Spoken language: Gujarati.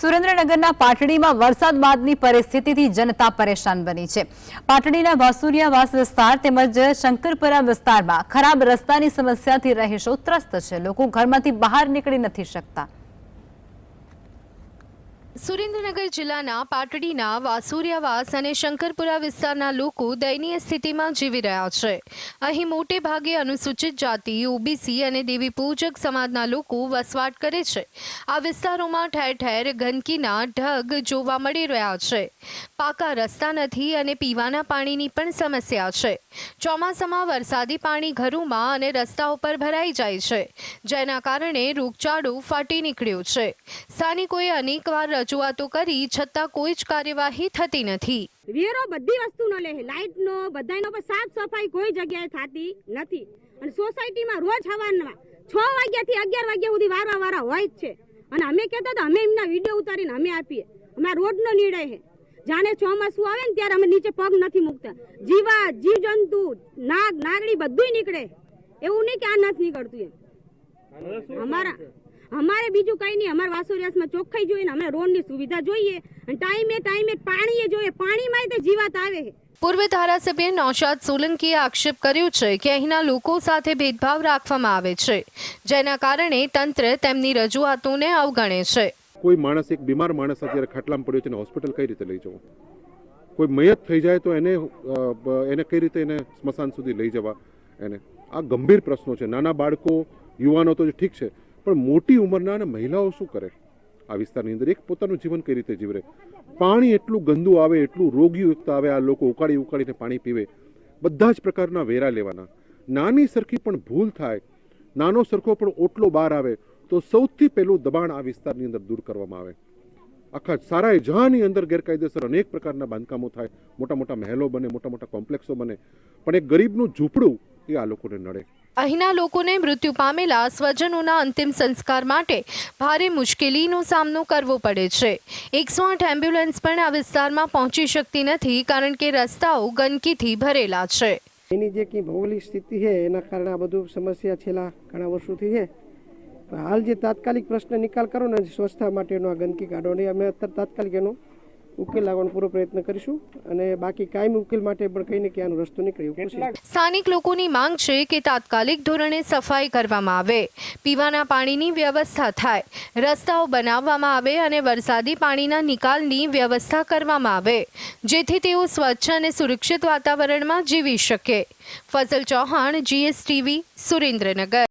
સુરેન્દ્રનગરના પાટડીમાં વરસાદ બાદની પરિસ્થિતિથી જનતા પરેશાન બની છે. પાટડીના વાસુરિયાવાસ વિસ્તાર તેમજ શંકરપરા વિસ્તારમાં ખરાબ રસ્તાની સમસ્યાથી રહીશો ત્રસ્ત છે. લોકો ઘરમાંથી બહાર નીકળી નથી શકતા. સુરેન્દ્રનગર જિલ્લાના પાટડીના વાસુરિયાવાસ અને શંકરપુરા વિસ્તારના લોકો દયનીય સ્થિતિમાં જીવી રહ્યા છે. અહીં મોટે ભાગે અનુસૂચિત જાતિ, ઓબીસી અને દેવી પૂજક સમાજના લોકો વસવાટ કરે છે. આ વિસ્તારોમાં ઠેર ઠેર ગંદકીના ઢગ જોવા મળી રહ્યા છે. પાકા રસ્તા નથી અને પીવાના પાણીની પણ સમસ્યા છે. ચોમાસામાં વરસાદી પાણી ઘરોમાં અને રસ્તા ઉપર ભરાઈ જાય છે. જેના કારણે રોગચાળો ફાટી નીકળ્યો છે. સ્થાનિકોએ અનેકવાર રજૂઆતો કરી, છતાં કોઈ જ કાર્યવાહી થતી નથી. વેરો બધી વસ્તુનો લે લાઇટનો બધાયનો પણ સાફ સફાઈ કોઈ જગ્યાએ થતી નથી. અને સોસાયટીમાં રોજ હવાના છ વાગ્યાથી અગિયાર વાગ્યા સુધી વારા વારા હોય જ છે. અને અમે કહેતા તો અમે એમના વીડિયો ઉતારીને અમે આપીએ. અમારા રોડનો નિર્ણય છે. જાણે ચોમાસું આવે ને ત્યારે અમે નીચે પગ નથી મૂકતા. જીવા, જીવજંતુ, નાગ, નાગડી બધુંય નીકળે. એવું નહીં કે આ નથી નીકળતું એમ. અમારા અમારે બીજું કઈ નહીં. અમારા વાસોરિયાસમાં ચોખ્ખાઈ જોઈએ ને અમે રોડની સુવિધા જોઈએ અને ટાઈમે ટાઈમે પાણીએ જોઈએ. પાણીમાં તે જીવાત આવે પૂર્વ ધારાસભ્ય નૌશાદ સોલંકીએ આક્ષેપ કર્યો છે કે અહીંના લોકો સાથે ભેદભાવ રાખવામાં આવે છે, જેના કારણે તંત્ર તેમની રજૂઆતોને અવગણે છે. કોઈ માણસ એક બીમાર માણસ અત્યારે ખાટલામાં પડ્યો છે એને હોસ્પિટલ કઈ રીતે લઈ જવું? કોઈ મયત થઈ જાય તો એને એને કઈ રીતે એને સ્મશાન સુધી લઈ જવા? એને આ ગંભીર પ્રશ્નો છે. નાના બાળકો, યુવાનો તો ઠીક છે, પણ મોટી ઉંમરના અને મહિલાઓ શું કરે? આ વિસ્તારની અંદર એક પોતાનું જીવન કઈ રીતે જીવરે? પાણી એટલું ગંદુ આવે, એટલું રોગયુક્ત આવે, આ લોકો ઉકાળી ઉકાળીને પાણી પીવે. બધા જ પ્રકારના વેરા લેવાના. નાની સરખી પણ ભૂલ થાય. નાનો સરખો પણ ઓટલો બહાર આવે. તો સૌથી પહેલું દબાણ આ વિસ્તારની અંદર દૂર કરવામાં આવે. આખા સારા જહાની અંદર ગેરકાયદેસર અનેક પ્રકારના બાંધકામો થાય મોટા મોટા મહેલો બને મોટા મોટા કોમ્પ્લેક્સો બને પણ એક ગરીબનું ઝૂંપડું એ આ લોકોને નડે. અહીંના લોકોને મૃત્યુ પામેલા સ્વજનોના અંતિમ સંસ્કાર માટે ભારે મુશ્કેલીનો સામનો કરવો પડે છે. એકસો આઠ એમ્બ્યુલન્સ પણ આ વિસ્તારમાં પહોંચી શકતી નથી કારણ કે રસ્તાઓ ગંદકીથી ભરેલા છે. એની જે કંઈ ભૌગોલિક સ્થિતિ છે એના કારણે આ બધું સમસ્યા છેલ્લા ઘણા વર્ષોથી છે. હાલ જે તાત્કાલિક પ્રશ્ન નિકાલ કરો ને, સ્વચ્છતા માટેનો આ ગંદકી કાઢવાની અમે અત્યારે તાત્કાલિક એનો ઉકેલ લાવવાનો પૂરો પ્રયત્ન કરીશું અને બાકી કાયમી ઉકેલ માટે પણ કંઈ ને ક્યાં રસ્તો નીકળે એવું કોશિશ સ્થાનિક લોકોની માંગ છે કે તાત્કાલિક ધોરણે સફાઈ કરવામાં આવે. પીવાના પાણીની વ્યવસ્થા થાય. રસ્તાઓ બનાવવામાં આવે અને વરસાદી પાણીના નિકાલની વ્યવસ્થા કરવામાં આવે, જેથી તેઓ સ્વચ્છ અને સુરક્ષિત વાતાવરણમાં જીવી શકે. ફસલ ચૌહાણ જીએસટીવી સુરેન્દ્રનગર.